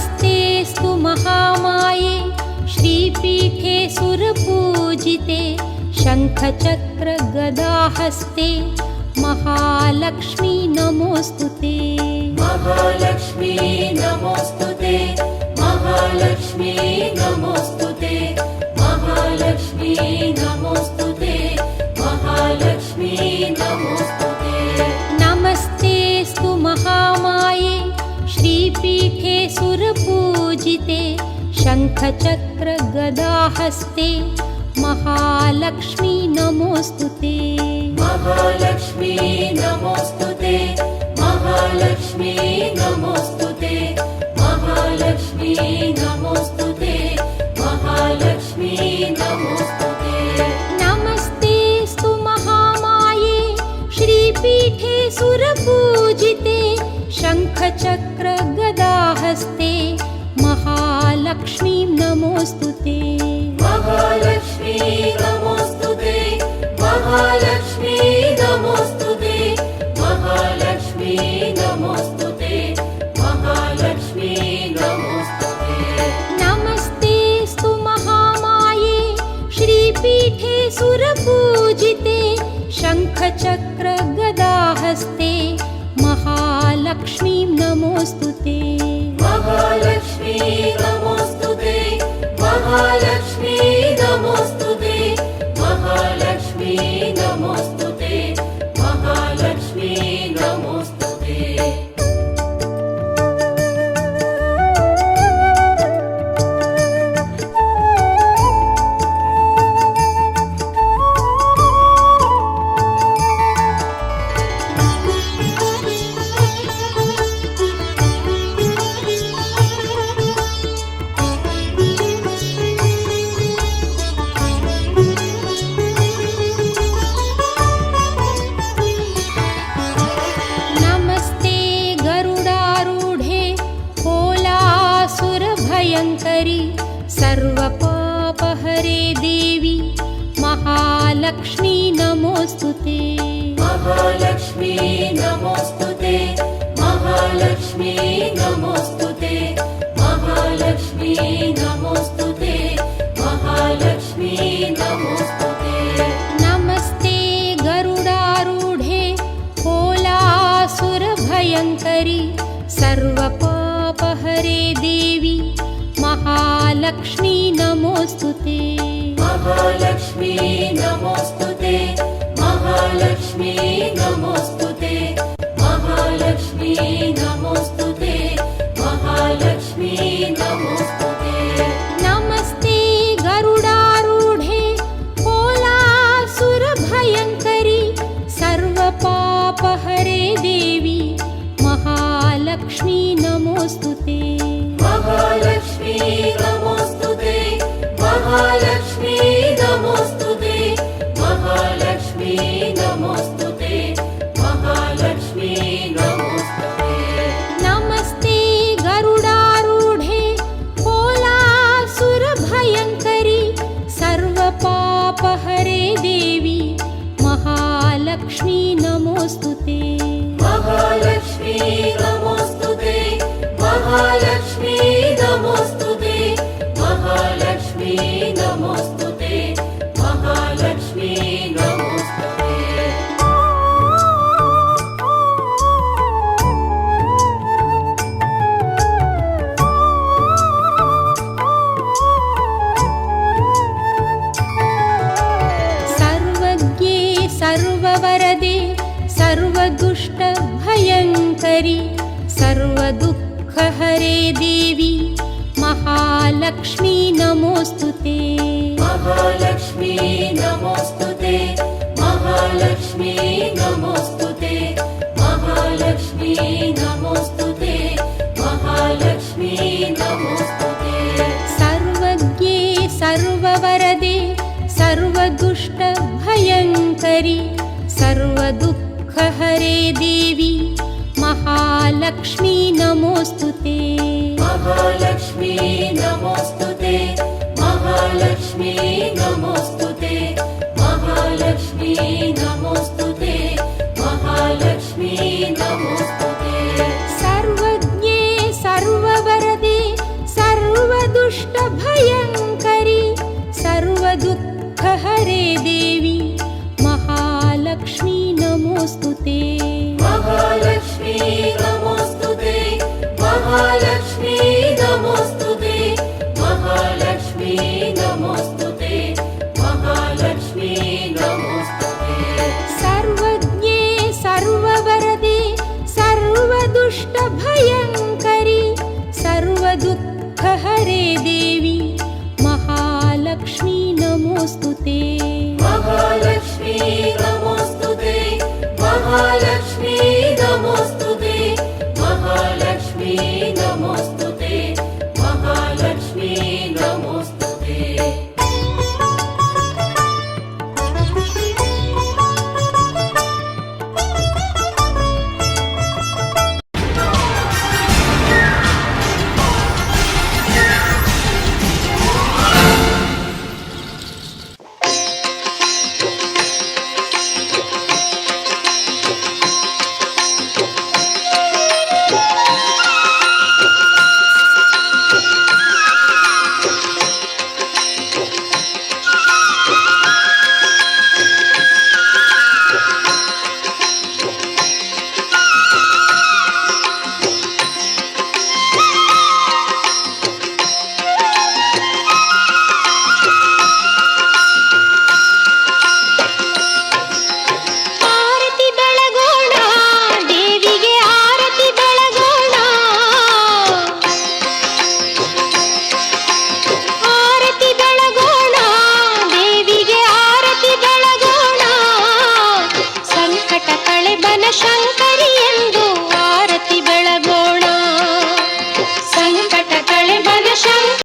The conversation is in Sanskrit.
नमस्तेऽस्तु महामाये श्रीपीठे सुरपूजिते शङ्खचक्रगदाहस्ते महालक्ष्मी नमोऽस्तु ते। महालक्ष्मी नमोऽस्तु ते महालक्ष्मी नमोऽस्तु ते महालक्ष्मी नमोऽस्तु ते महालक्ष्मी नमोऽस्तु ते। नमस्तेऽस्तु सुरपूजिते शङ्खचक्रगदाहस्ते महालक्ष्मी नमोऽस्तु ते। महालक्ष्मी नमोऽस्तु ते। महालक्ष्मी नमोऽस्तु ते। महालक्ष्मी नमोऽस्तु ते। महालक्ष्मी नमोऽस्तु ते। नमस्तेऽस्तु महामाये श्रीपीठे सुरपूजिते शङ्खचक्रगदाहस्ते महालक्ष्मीं नमोऽस्तु ते। महालक्ष्मी नमोऽस्तु ते। महालक्ष्मी नमोऽस्तु ते। महालक्ष्मी नमोऽस्तु ते। महालक्ष्मी नमोऽस्तु ते। नमस्तेऽस्तु महामाये। श्रीपीठे सुरपूजिते कोलासुरभयङ्करि सर्वपापहरे देवी महालक्ष्मी नमोऽस्तु ते। महालक्ष्मी नमोऽस्तु ते महालक्ष्मी नमोऽस्तु ते महालक्ष्मी नमोऽस्तु ते महालक्ष्मी नमोऽस्तु ते। नमस्ते गरुडारूढे कोलासुरभयङ्करि सर्वपापहरे देवी महालक्ष्मी नमोऽस्तु ते। महालक्ष्मी नमोऽस्तु ते। महालक्ष्मी नमोऽस्तु ते। महालक्ष्मी नमोऽस्तु ते। महालक्ष्मी नमोऽस्तु ते। नमस्ते गरुडारूढे कोलासुरभयङ्करि सर्वपापहरे देवी महालक्ष्मी नमोऽस्तु महालक्ष्मी सर्वदुष्टभयङ्करि सर्वदुःखहरे देवी महालक्ष्मी नमोऽस्तु ते। महालक्ष्मी नमोऽस्तु ते महालक्ष्मी नमोऽस्तु ते महालक्ष्मी नमोऽस्तु ते महालक्ष्मी नमोऽस्तु ते। सर्वज्ञे सर्ववरदे सर्वदुष्टभयङ्करि हरे देवी महालक्ष्मी नमोऽस्तु ते। महालक्ष्मी नमोऽस्तु ते महालक्ष्मी नमोऽस्तु ते महालक्ष्मी नमोऽस्तु ते महालक्ष्मी नमोऽस्तु ते। सर्वज्ञे सर्ववरदे सर्वदुष्टभयङ्करि सर्वदुःखहरे देवी नमोऽस्तु ते महालक्ष्मी नमोऽस्तु ते महालक्ष्मी नमोऽस्तु ते महालक्ष्मी नमोऽस्तु ते महालक्ष्मी नमोऽस्तु ते सर्वज्ञे सर्ववरदे सर्वदुष्टभयङ्करि सर्वदुःखहरे देवी महालक्ष्मी नमोऽस्तु সঙ্গ